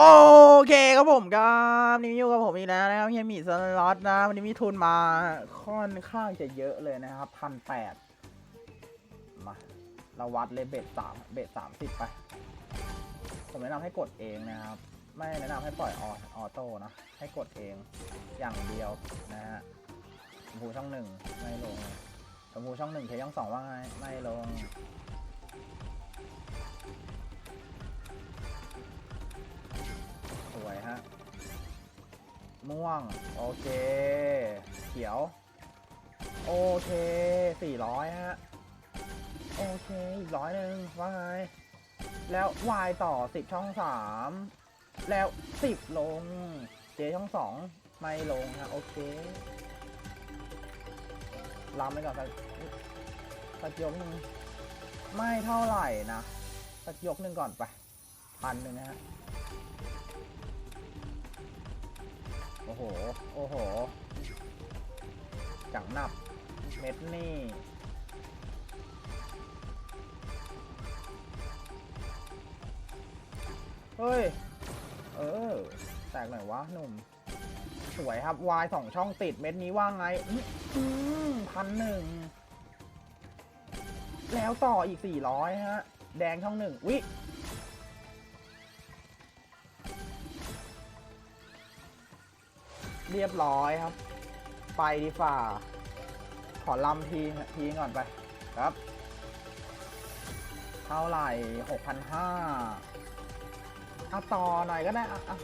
โอเคครับผมครับนี่อยู่กับผมอีกแล้วนะครับเฮียมีสล็อตนะ วันนี้มีทุนมาค่อนข้างจะเยอะเลยนะครับพันแปดมาเราวัดเลยเบ็ดสามเบ็ดสามสิบไป ผมแนะนำให้กดเองนะครับ ไม่แนะนำให้ปล่อยออออโต้นะให้กดเองอย่างเดียวนะฮะชมพูช่องหนึ่งไม่ลงชมพูช่องหนึ่งเทช่องสองว่าไงไม่ลง วยฮะ ม่วง โอเค เขียว โอเคสี่ร้อยฮะ โอเคอีกร้อยหนึ่งว่าไง แล้ว Y ต่อสิบช่องสามแล้วสิบลง J ช่องสองไม่ลงฮะ โอเคลำไปก่อนสักสักยกหนึ่งไม่เท่าไหร่นะสักยกหนึ่งก่อนไปพันหนึ่งนะฮะ อ้โห โอ้โห จังหนับ เม็ดนี่ เฮ้ย เออ แตกหน่อยวะหนุ่ม สวยครับ วายสองช่องติดเม็ดนี้ว่าไง อืมพันหนึ่ง แล้วต่ออีกสี่ร้อยฮะ แดงช่องหนึ่งวิ เรียบร้อยครับ ไปดีฝ่า ขอลำทีทีก่อนไปครับ เท่าไหร่หกพันห้าเอาต่อหน่อยก็ได้อะอะ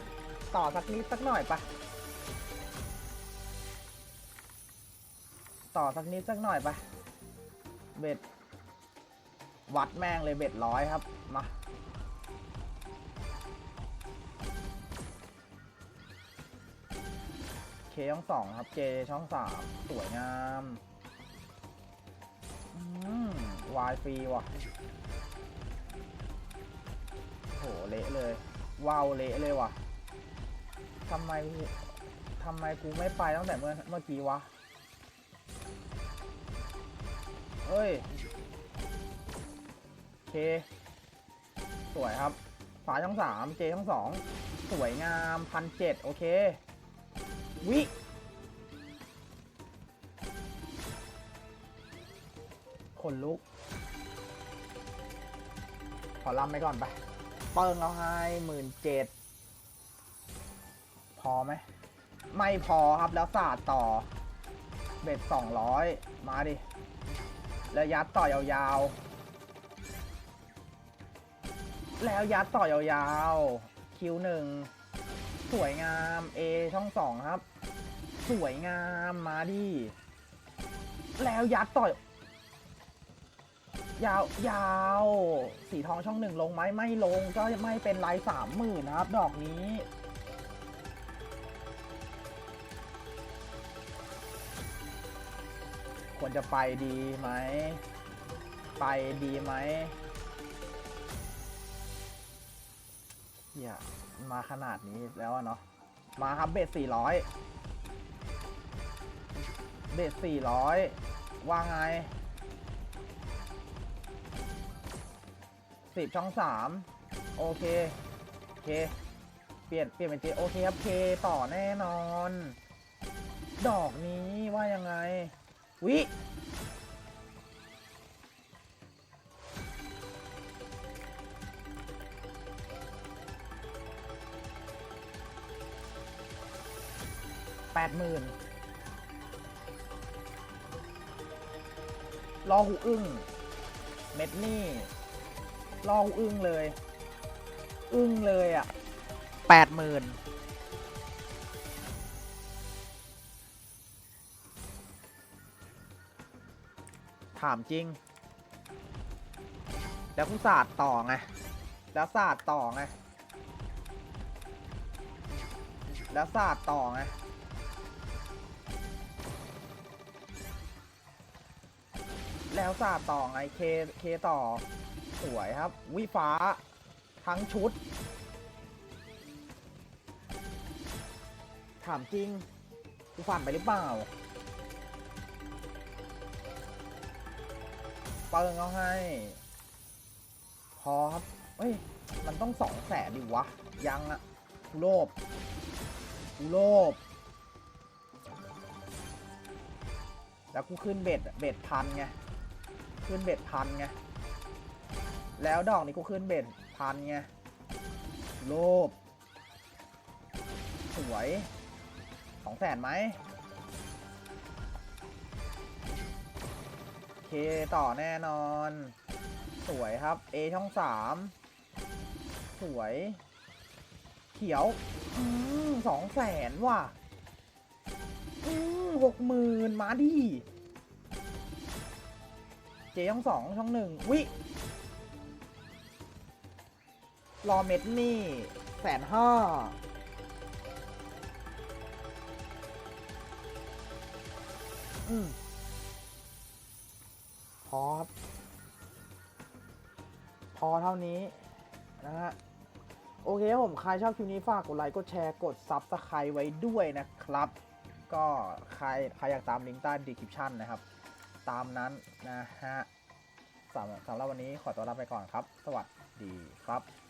ต่อสักนิดสักหน่อยไปต่อสักนิดสักหน่อยไปเบ็ด วัดแม่งเลยเบ็ดร้อยครับ มา เคช่องสองครับ เจช่องสามสวยงามอืมวายฟรีว่ะโหเละเลยว้าวเละเลยว่ะทำไมทำไมกูไม่ไปตั้งแต่เมื่อเมื่อกี้วะเฮ้ยเค สวยครับฝาช่องสามเจช่องสองสวยงามพันเจ็ดโอเค วิคนลุก ขอลำไปก่อนไป เปิงเอาให้หมื่นเจ็ดพอไหม ไม่พอครับแล้วศาสตร์ต่อ เบ็ดสองร้อยมาดิ แล้วยัดต่อยาวๆ แล้วยัดต่อยาวๆ คิวหนึ่ง สวยงาม A ช่องสองครับ สวยงามมาดิ แล้วยัดต่อย ยาวยาว สีทองช่องหนึ่งลงไหมไม่ลงก็ไม่เป็นไรสามหมื่นนะครับ ดอกนี้ควรจะไปดีไหม ไปดีไหมอย่ามาขนาดนี้แล้วอะเนาะ มาครับเบสสี่ร้อย เบสสี่ร้อยว่าไงสิบช่องสามโอเคโอเค เปลี่ยนเปลี่ยนเป็นเจโอเคครับเคต่อแน่นอน ดอกนี้ว่ายังไง วิแปดหมื่น รอหูอึ้ง เม็ดนี่รอหูอึ้งเลย อึ้งเลยอะแปดหมื่นถามจริง แล้วกูศาสตร์ต่อไง แล้วศาสตร์ต่อไง แล้วศาสตร์ต่อไง แล้วศาสตร์ต่อไงเคเคต่อ สวยครับ วิฟ้า ทั้งชุด ถามจริงกูฝันไปหรือเปล่า เปิงเอาให้ พอครับ เฮ้ย มันต้องสองแสนดิวะ ยังอะกูโลภกูโลภแล้วกูขึ้นเบ็ดเบ็ดพันไง ขึ้นเบ็ดพันไง แล้วดอกนี้กูขึ้นเบ็ดพันไง โลภสวยสองแสนไหมโอเคต่อแน่นอน สวยครับ A ช่องสามสวย เขียวอืมสองแสนว่ะอืมหกหมื่นมาดิ เจช่องสองช่องหนึ่งวิรอเม็ดนี่แสนห้าอืมพอครับ พอเท่านี้ นะฮะโอเคครับผม ใครชอบคลิปนี้ฝากกดไลค์กดแชร์กดซับสไครต์ไว้ด้วยนะครับ ก็ใครใครอยากตามลิงก์ใต้ดีคริปชั่นนะครับ ตามนั้นนะฮะสำหรับวันนี้ขอตัวลาไปก่อนครับ สวัสดีครับ